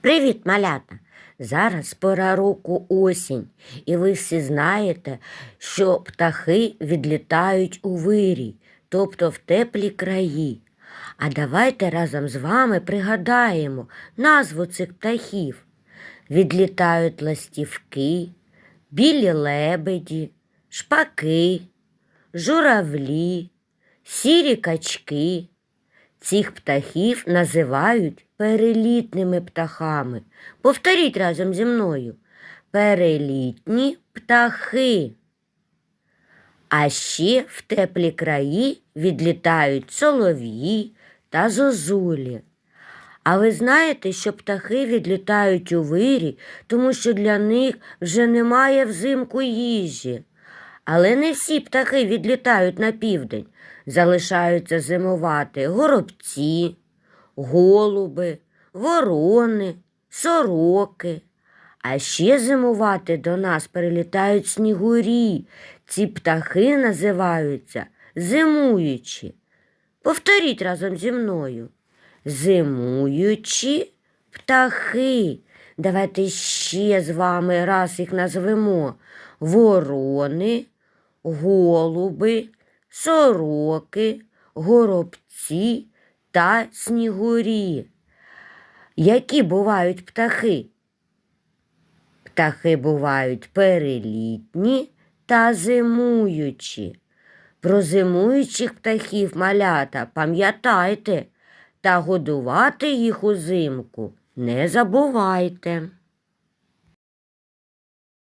Привіт, малята! Зараз пора року осінь, і ви всі знаєте, що птахи відлітають у вирій, тобто в теплі краї. А давайте разом з вами пригадаємо назву цих птахів. Відлітають ластівки, білі лебеді, шпаки, журавлі, сірі качки. Цих птахів називають перелітними птахами. Повторіть разом зі мною. Перелітні птахи. А ще в теплі краї відлітають солов'ї та зозулі. А ви знаєте, що птахи відлітають у вирі, тому що для них вже немає взимку їжі. Але не всі птахи відлітають на південь. Залишаються зимувати горобці, голуби, ворони, сороки. А ще зимувати до нас перелітають снігурі. Ці птахи називаються зимуючі. Повторіть разом зі мною. Зимуючі птахи. Давайте ще з вами раз їх назвемо. Ворони, голуби, сороки, горобці та снігурі. Які бувають птахи? Птахи бувають перелітні та зимуючі. Про зимуючих птахів малята пам'ятайте та годувати їх узимку не забувайте.